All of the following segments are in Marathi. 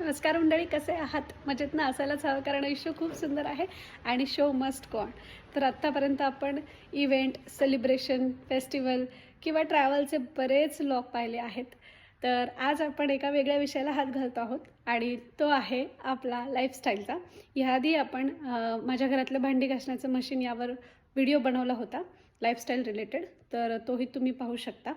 नमस्कार मंडळी कसे आहात? मजेत ना? असायलाच हवं कारण आयुष्य खूप सुंदर आहे आणि शो मस्ट गॉन तर आत्तापर्यंत आपण इव्हेंट सेलिब्रेशन फेस्टिवल किंवा ट्रॅव्हलचे बरेच लॉग पाहिले आहेत. तर आज आपण एका वेगळ्या विषयाला हात घालतो आहोत आणि तो आहे आपला लाईफस्टाईलचा ह्याआधी आपण माझ्या घरातलं भांडी घासण्याचं मशीन यावर व्हिडिओ बनवला होता लाईफस्टाईल रिलेटेड तर तोही तुम्ही पाहू शकता.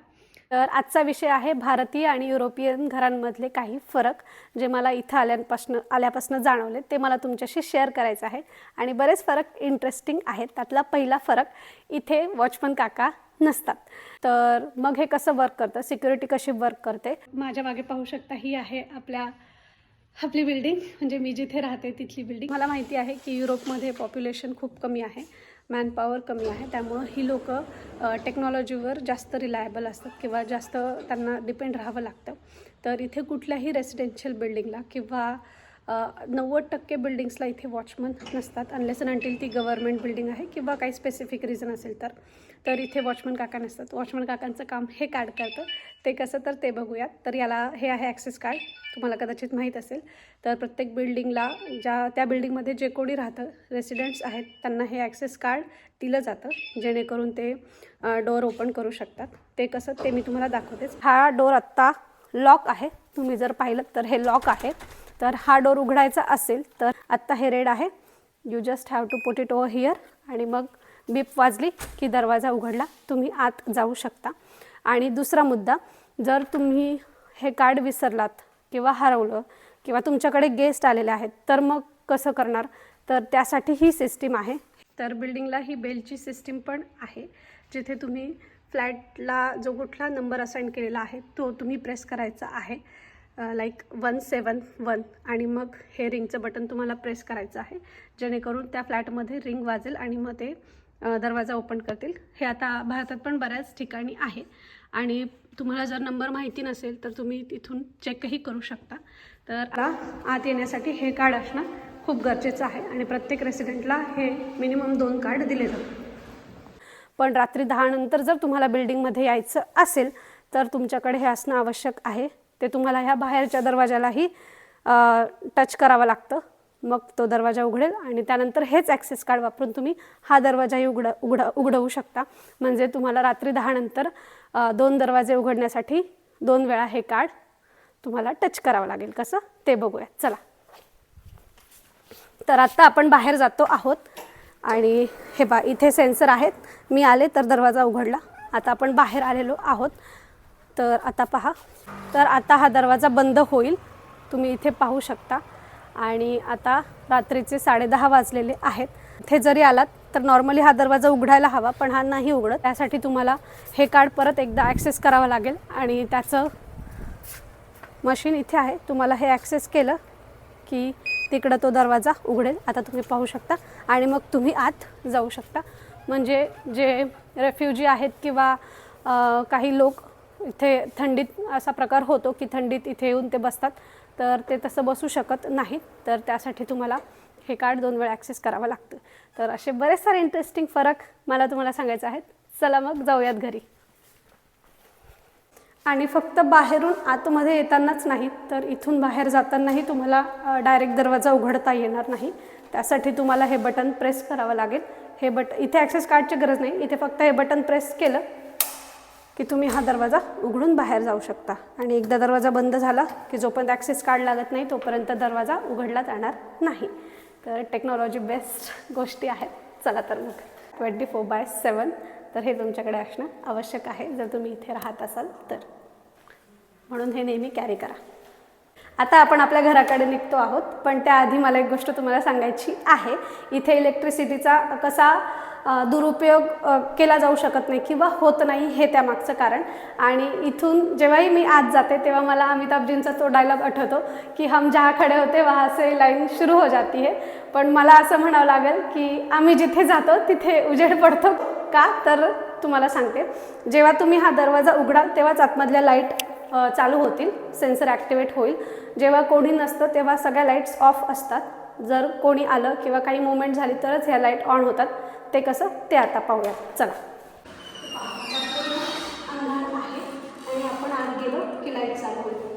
तर आजचा विषय आहे भारतीय आणि युरोपियन घरांमधले काही फरक जे मला इथं आल्यापासून आल्यापासून जाणवले ते मला तुमच्याशी शेअर करायचं आहे. आणि बरेच फरक इंटरेस्टिंग आहेत. त्यातला पहिला फरक इथे वॉचमन काका नसतात. तर मग हे कसं वर्क करतं? सिक्युरिटी कशी वर्क करते? माझ्या मागे पाहू शकता ही आहे आपल्या आपली बिल्डिंग म्हणजे मी जिथे राहते तिथली बिल्डिंग मला माहिती आहे की युरोपमध्ये पॉप्युलेशन खूप कमी आहे. मॅनपॉवर कमी आहे. त्यामुळं ही लोकं टेक्नॉलॉजीवर जास्त रिलायबल असतात किंवा जास्त त्यांना डिपेंड राहावं लागतं. तर इथे कुठल्याही रेसिडेन्शियल बिल्डिंगला किंवा नव्वद टक्के बिल्डिंग्सला इथे वॉचमन नसतात अनलेस अँड अंटील ती गव्हर्मेंट बिल्डिंग आहे किंवा काही स्पेसिफिक रिझन असेल तर. तर इथे वॉचमन काका नसतात. वॉचमन काकांचं काम हे कार्ड करतं. ते कसं तर ते बघूयात. तर याला हे आहे ॲक्सेस कार्ड तुम्हाला कदाचित माहीत असेल. तर प्रत्येक बिल्डिंगला ज्या त्या बिल्डिंगमध्ये जे कोणी राहतं रेसिडेंट्स आहेत त्यांना हे ॲक्सेस कार्ड दिलं जातं. जेणेकरून ते डोअर ओपन करू शकतात. ते कसं ते मी तुम्हाला दाखवतेच. हा डोअर आत्ता लॉक आहे. तुम्ही जर पाहिलं तर हे लॉक आहे. तर हा डोर उघडायचा असेल तर आत्ता हे रेड आहे. You just have to put it over here आणि मग बीप वाजली की दरवाजा उघडला तुम्ही आत जाऊ शकता. आणि दुसरा मुद्दा जर तुम्ही हे कार्ड विसरलात किंवा हरवलं किंवा तुमच्याकडे गेस्ट आलेले आहेत तर मग कसं करणार? तर त्यासाठी ही सिस्टीम आहे. तर बिल्डिंगला ही बेलची सिस्टीम पण आहे. जिथे तुम्ही फ्लॅटला जो कुठला नंबर असाईन केलेला आहे तो तुम्ही प्रेस करायचा आहे. लाईक वन सेवन वन आणि मग हे रिंगचं बटन तुम्हाला प्रेस करायचं आहे. जेणेकरून त्या फ्लॅटमध्ये रिंग वाजेल आणि मग ते दरवाजा ओपन करतील. हे आता भारतात पण बऱ्याच ठिकाणी आहे. आणि तुम्हाला जर नंबर माहिती नसेल तर तुम्ही तिथून चेकही करू शकता. तर आता आत येण्यासाठी हे कार्ड असणं खूप गरजेचं आहे. आणि प्रत्येक रेसिडेंटला हे मिनिमम दोन कार्ड दिले जातात. पण रात्री दहानंतर जर तुम्हाला बिल्डिंगमध्ये यायचं असेल तर तुमच्याकडे हे असणं आवश्यक आहे. ते तुम्हाला ह्या बाहेरच्या दरवाजालाही टच करावं लागतं. मग तो दरवाजा उघडेल आणि त्यानंतर हेच ॲक्सेस कार्ड वापरून तुम्ही हा दरवाजाही उघड उघड उघडवू शकता. म्हणजे तुम्हाला रात्री दहानंतर दोन दरवाजे उघडण्यासाठी दोन वेळा हे कार्ड तुम्हाला टच करावं लागेल. कसं? ते बघूया. चला. तर आत्ता आपण बाहेर जातो आहोत. आणि हे बा इथे सेन्सर आहेत. मी आले तर दरवाजा उघडला. आता आपण बाहेर आलेलो आहोत. तर आता पहा. तर आता हा दरवाजा बंद होईल. तुम्ही इथे पाहू शकता. आणि आता रात्रीचे साडेदहा वाजलेले आहेत. इथे जरी आलात तर नॉर्मली हा दरवाजा उघडायला हवा पण हा नाही उघडत. त्यासाठी तुम्हाला हे कार्ड परत एकदा ॲक्सेस करावं लागेल आणि त्याचं मशीन इथे आहे. तुम्हाला हे ॲक्सेस केलं की तिकडं तो दरवाजा उघडेल. आता तुम्ही पाहू शकता. आणि मग तुम्ही आत जाऊ शकता. म्हणजे जे रेफ्युजी आहेत किंवा काही लोक इथे थंडीत असा प्रकार होतो की थंडीत इथे येऊन ते बसतात. तर ते तसं बसू शकत नाहीत. तर त्यासाठी तुम्हाला हे कार्ड दोन वेळा ॲक्सेस करावं लागतं. तर असे बरेच सारे इंटरेस्टिंग फरक मला तुम्हाला सांगायचे आहेत. चला मग जाऊयात घरी. आणि फक्त बाहेरून आतमध्ये येतानाच नाही तर इथून बाहेर जातानाही तुम्हाला डायरेक्ट दरवाजा उघडता येणार नाही. त्यासाठी तुम्हाला हे बटन प्रेस करावं लागेल. हे बट इथे ॲक्सेस कार्डची गरज नाही. इथे फक्त हे बटन प्रेस केलं की तुम्ही हा दरवाजा उघडून बाहेर जाऊ शकता. आणि एकदा दरवाजा बंद झाला की जोपर्यंत ॲक्सेस कार्ड लागत नाही तोपर्यंत दरवाजा उघडला जाणार नाही. तर टेक्नॉलॉजी बेस्ट गोष्टी आहेत. चला तर मग. ट्वेंटी फोर बाय सेवन तर हे तुमच्याकडे असणं आवश्यक आहे. जर तुम्ही इथे राहत असाल तर. म्हणून हे नेहमी कॅरी करा. आता आपण आपल्या घराकडे निघतो आहोत पण त्याआधी मला एक गोष्ट तुम्हाला सांगायची आहे. इथे इलेक्ट्रिसिटीचा कसा दुरुपयोग केला जाऊ शकत नाही किंवा होत नाही हे त्यामागचं कारण. आणि इथून जेव्हाही मी आत जाते तेव्हा मला अमिताभजींचा तो डायलॉग आठवतो की हम जहा खडे होते वहा से लाईन सुरू हो जाती है. पण मला असं म्हणावं लागेल की आम्ही जिथे जातो तिथे उजेड पडतो का? तर तुम्हाला सांगते. जेव्हा तुम्ही हा दरवाजा उघडाल तेव्हाच आतमधल्या लाइट चालू होतील. सेन्सर ॲक्टिवेट होईल. जेव्हा कोणी नसतं तेव्हा सगळ्या लाईट्स ऑफ असतात. जर कोणी आलं किंवा काही मुवमेंट झाली तरच ह्या लाइट ऑन होतात. ते कसं? ते आता पाहूयात चला. आणि आपण आत गेलो की लाइट चालू होईल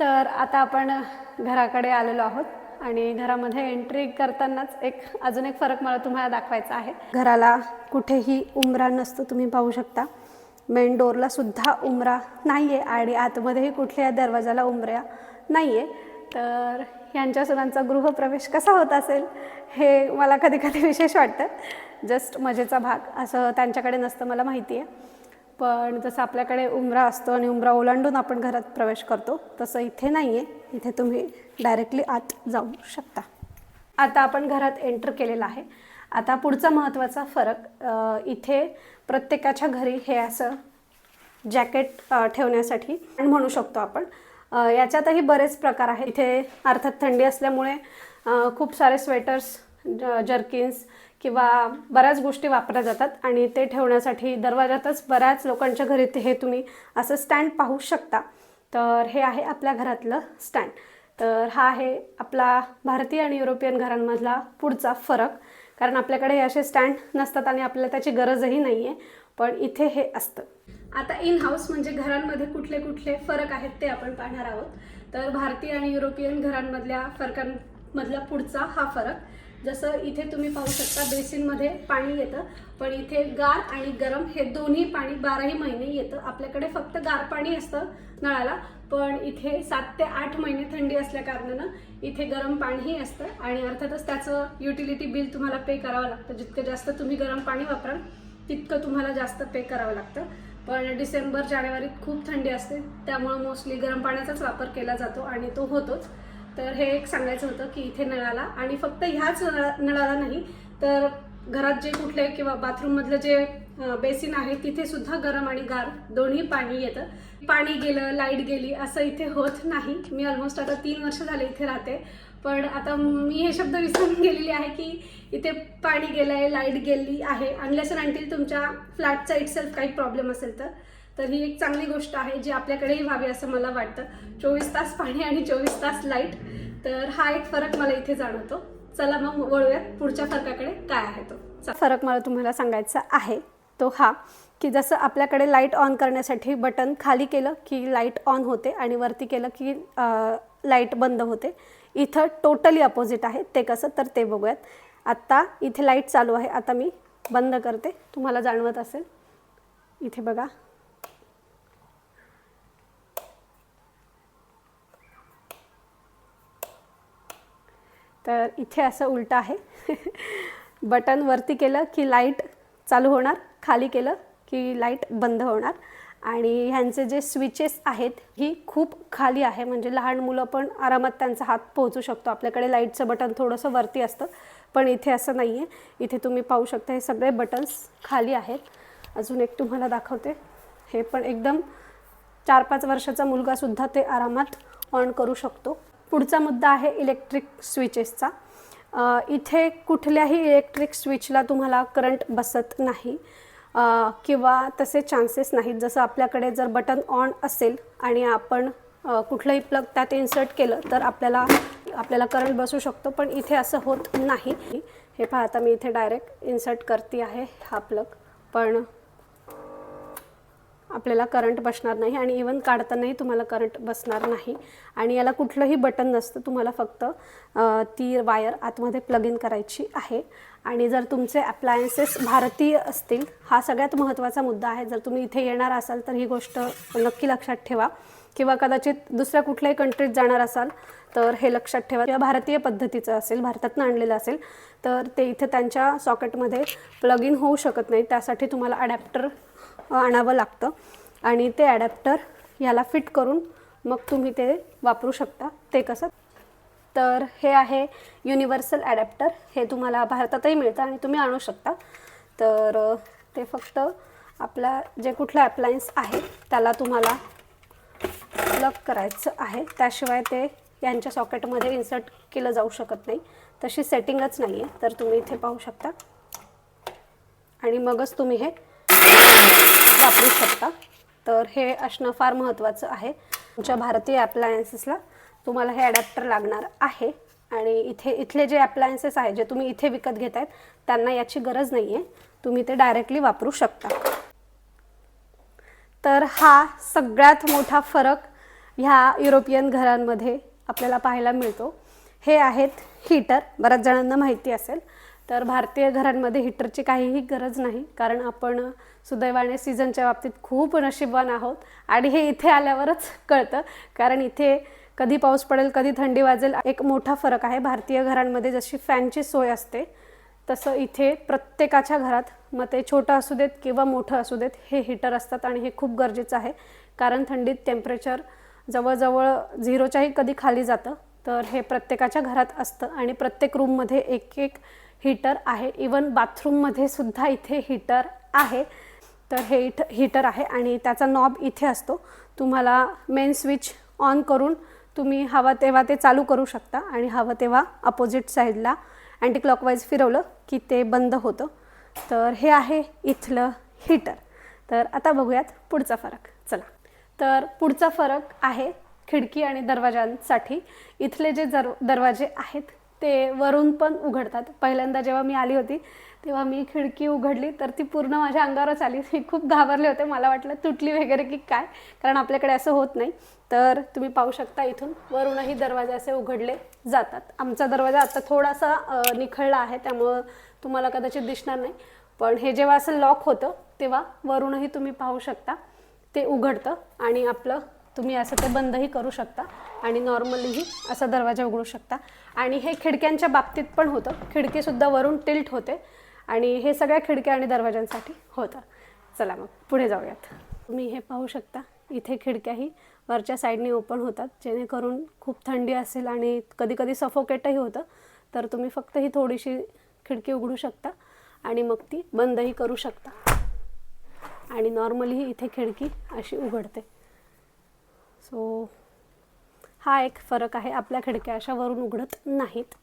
तर आता आपण घराकडे आलेलो आहोत. आणि घरामध्ये एंट्री करतानाच एक अजून एक फरक मला तुम्हाला दाखवायचा आहे. घराला कुठेही उमरा नसतो तुम्ही पाहू शकता. मेन डोरला सुद्धा उमरा नाही आहे आणि आतमध्येही कुठल्या दरवाजाला उमऱ्या नाही आहे तर यांच्या सुनांचा गृहप्रवेश कसा होत असेल हे मला कधी कधी विशेष वाटतं. जस्ट मजेचा भाग असं त्यांच्याकडे नसतं मला माहिती आहे पण जसं आपल्याकडे उमरा असतो आणि उमरा ओलांडून आपण घरात प्रवेश करतो तसं इथे नाही आहे इथे तुम्ही डायरेक्टली आत जाऊ शकता. आता आपण घरात एंटर केलेलं आहे. आता पुढचा महत्त्वाचा फरक इथे प्रत्येकाच्या घरी हे असं जॅकेट ठेवण्यासाठी आणि म्हणू शकतो आपण. याच्यातही बरेच प्रकार आहेत. इथे अर्थात थंडी असल्यामुळे खूप सारे स्वेटर्स जर्किन्स किंवा बऱ्याच गोष्टी वापरल्या जातात आणि ते ठेवण्यासाठी दरवाजातच बऱ्याच लोकांच्या घरी ते हे तुम्ही असं स्टँड पाहू शकता. तर हे आहे आपल्या घरातलं स्टँड तर हा आहे आपला भारतीय आणि युरोपियन घरांमधला पुढचा फरक. कारण आपल्याकडे हे असे स्टँड नसतात आणि आपल्याला त्याची गरजही नाही आहे पण इथे हे असतं. आता इन हाऊस म्हणजे घरांमध्ये कुठले कुठले फरक आहेत ते आपण पाहणार आहोत. तर भारतीय आणि युरोपियन घरांमधल्या फरकांमधला पुढचा हा फरक. जसं इथे तुम्ही पाहू शकता बेसिनमध्ये पाणी येतं पण इथे गार आणि गरम हे दोन्ही पाणी बाराही महिने येतं. आपल्याकडे फक्त गार पाणी असतं नळाला पण इथे सात ते आठ महिने थंडी असल्या कारणानं इथे गरम पाणीही असतं आणि अर्थातच त्याचं युटिलिटी बिल तुम्हाला पे करावं लागतं. जितकं जास्त तुम्ही गरम पाणी वापराल तितकं तुम्हाला जास्त पे करावं लागतं. पण डिसेंबर जानेवारीत खूप थंडी असते त्यामुळं मोस्टली गरम पाण्याचाच वापर केला जातो आणि तो होतोच. तर हे एक सांगायचं होतं की इथे नळाला आणि फक्त ह्याच नळा नळाला नाही तर घरात जे कुठले किंवा बाथरूममधलं जे बेसिन आहे तिथे सुद्धा गरम आणि गार दोन्ही पाणी येतं. पाणी गेलं लाइट गेली असं इथे होत नाही. मी ऑलमोस्ट आता तीन वर्ष झाले इथे राहते. पण आता मी हे शब्द विसरून गेलेली आहे की इथे पाणी गेलं आहे लाइट गेली आहे. अनलेस आणतील तुमच्या फ्लॅटचा इटसेल्फ काही प्रॉब्लेम असेल तर. तर ही एक चांगली गोष्ट आहे जी आपल्याकडेही व्हावी असं मला वाटतं. चोवीस तास पाणी आणि चोवीस तास लाइट. तर हा एक फरक मला इथे जाणवतो. चला मग वळूयात पुढच्या फरकाकडे काय आहे तो. फरक मला तुम्हाला सांगायचा आहे. तो हा की जसं आपल्याकडे लाइट ऑन करण्यासाठी बटन खाली केलं की लाइट ऑन होते आणि वरती केलं की लाइट बंद होते. इथं टोटली अपोजिट आहे. ते कसं? तर ते बघूयात. आत्ता इथे लाइट चालू आहे. आता मी बंद करते. तुम्हाला जाणवत असेल. इथे बघा. तर इथे असं उलटं आहे. बटन वरती केलं की लाइट चालू होणार. खाली केलं की लाइट बंद होणार. आणि ह्यांचे जे स्विचेस आहेत ही खूप खाली आहे. म्हणजे लहान मुलं पण आरामात त्यांचा हात पोहोचू शकतो. आपल्याकडे लाईटचं बटन थोडंसं वरती असतं पण इथे असं नाही आहे इथे तुम्ही पाहू शकता हे सगळे बटन्स खाली आहेत. अजून एक तुम्हाला दाखवते. हे पण एकदम चार पाच वर्षाचा मुलगासुद्धा ते आरामात ऑन करू शकतो. पुढचा मुद्दा आहे इलेक्ट्रिक स्विचेसचा इथे कुठल्याही इलेक्ट्रिक स्विचला तुम्हाला करंट बसत नाही. किंवा तसे चान्सेस नाहीत. जसं आपल्याकडे जर बटन ऑन असेल आणि आपण कुठलंही प्लग त्यात इन्सर्ट केलं तर आपल्याला आपल्याला करंट बसू शकतो. पण इथे असं होत नाही. हे पाहता मी इथे डायरेक्ट इन्सर्ट करते आहे हा प्लग पण आपल्याला करंट बसणार नाही आणि इवन काढतानाही तुम्हाला करंट बसणार नाही. आणि याला कुठलंही बटन नसतं तुम्हाला फक्त ती वायर आतमध्ये प्लग इन करायची आहे. आणि जर तुमचे अप्लायन्सेस भारतीय असतील हा सगळ्यात महत्त्वाचा मुद्दा आहे. जर तुम्ही इथे येणार असाल तर ही गोष्ट नक्की लक्षात ठेवा. किंवा कदाचित दुसऱ्या कुठल्याही कंट्रीत जाणार असाल तर हे लक्षात ठेवा. किंवा भारतीय पद्धतीचं असेल भारतातनं आणलेलं असेल तर ते इथे त्यांच्या सॉकेटमध्ये प्लग इन होऊ शकत नाही. त्यासाठी तुम्हाला अडॅप्टर आणावं लागतं. आणि ते ॲडॅप्टर याला फिट करून मग तुम्ही ते वापरू शकता. ते कसं? तर हे आहे युनिव्हर्सल ॲडॅप्टर हे तुम्हाला भारतातही मिळतं आणि तुम्ही आणू शकता. तर ते फक्त आपला जे कुठलं ॲप्लायन्स आहे त्याला तुम्हाला प्लग करायचं आहे. त्याशिवाय ते यांच्या सॉकेटमध्ये इन्सर्ट केलं जाऊ शकत नाही. तशी सेटिंगच नाही आहे तर तुम्ही इथे पाहू शकता. आणि मगच तुम्ही हे वापरू शकता. तर हे असणं फार महत्त्वाचं आहे. तुमच्या भारतीय ॲप्लायन्सेसला तुम्हाला हे ॲडॅप्टर लागणार आहे. आणि इथे इथले जे ॲप्लायन्सेस आहे जे तुम्ही इथे विकत घेत आहेत त्यांना याची गरज नाही आहे तुम्ही ते डायरेक्टली वापरू शकता. तर हा सगळ्यात मोठा फरक ह्या युरोपियन घरांमध्ये आपल्याला पाहायला मिळतो. हे आहेत हीटर बऱ्याच जणांना माहिती असेल. तर भारतीय घरांमध्ये हीटरची काहीही गरज नाही कारण आपण सुदैवाने सीझनच्या बाबतीत खूप नशीबवान आहोत. आणि हे इथे आल्यावरच कळतं कारण इथे कधी पाऊस पडेल कधी थंडी वाजेल एक मोठा फरक आहे. भारतीय घरांमध्ये जशी फॅनची सोय असते तसं इथे प्रत्येकाच्या घरात मग ते छोटं असू देत किंवा मोठं असू देत हे हीटर असतात आणि हे खूप गरजेचं आहे. कारण थंडीत टेम्परेचर जवळजवळ झिरोच्याही कधी खाली जातं तर हे प्रत्येकाच्या घरात असतं. आणि प्रत्येक रूममध्ये एक एक हीटर आहे. इवन बाथरूममध्ये सुद्धा इथे हीटर आहे. तर हे हिट हीटर आहे आणि त्याचा नॉब इथे असतो. तुम्हाला मेन स्विच ऑन करून तुम्ही हवा तेव्हा ते चालू करू शकता आणि हवं तेव्हा अपोजिट साईडला अँटी क्लॉकवाईज फिरवलं की ते बंद होतं. तर हे आहे इथलं हीटर. तर आता बघूयात पुढचा फरक. चला. तर पुढचा फरक आहे खिडकी आणि दरवाजांसाठी. इथले जे दर दरवाजे आहेत ते वरून पण उघडतात. पहिल्यांदा जेव्हा मी आली होती तेव्हा मी खिडकी उघडली तर ती पूर्ण माझ्या अंगावरच आली. मी खूप घाबरले होते. मला वाटलं तुटली वगैरे की काय? कारण आपल्याकडे असं होत नाही. तर तुम्ही पाहू शकता इथून. वरूनही दरवाजे असे उघडले जातात. आमचा दरवाजा आता थोडासा निखळला आहे. त्यामुळं तुम्हाला कदाचित दिसणार नाही. पण हे जेव्हा असं लॉक होतं तेव्हा वरूनही तुम्ही पाहू शकता. ते उघडतं आणि आपलं तुम्ही असं ते बंदही करू शकता आणि नॉर्मलीही असा दरवाजा उघडू शकता. आणि हे खिडक्यांच्या बाबतीत पण होतं. खिडकीसुद्धा वरून टिल्ट होते आणि हे सगळ्या खिडक्या आणि दरवाजांसाठी होतं. चला मग पुढे जाऊयात. तुम्ही हे पाहू शकता इथे खिडक्याही वरच्या साईडने ओपन होतात. जेणेकरून खूप थंडी असेल आणि कधी कधी सफोकेटही होतं तर तुम्ही फक्त ही थोडीशी खिडकी उघडू शकता आणि मग ती बंदही करू शकता. आणि नॉर्मली इथे खिडकी अशी उघडते. सो हा एक फरक आहे. आपल्या खिडक्या अशा वरून उघडत नाहीत.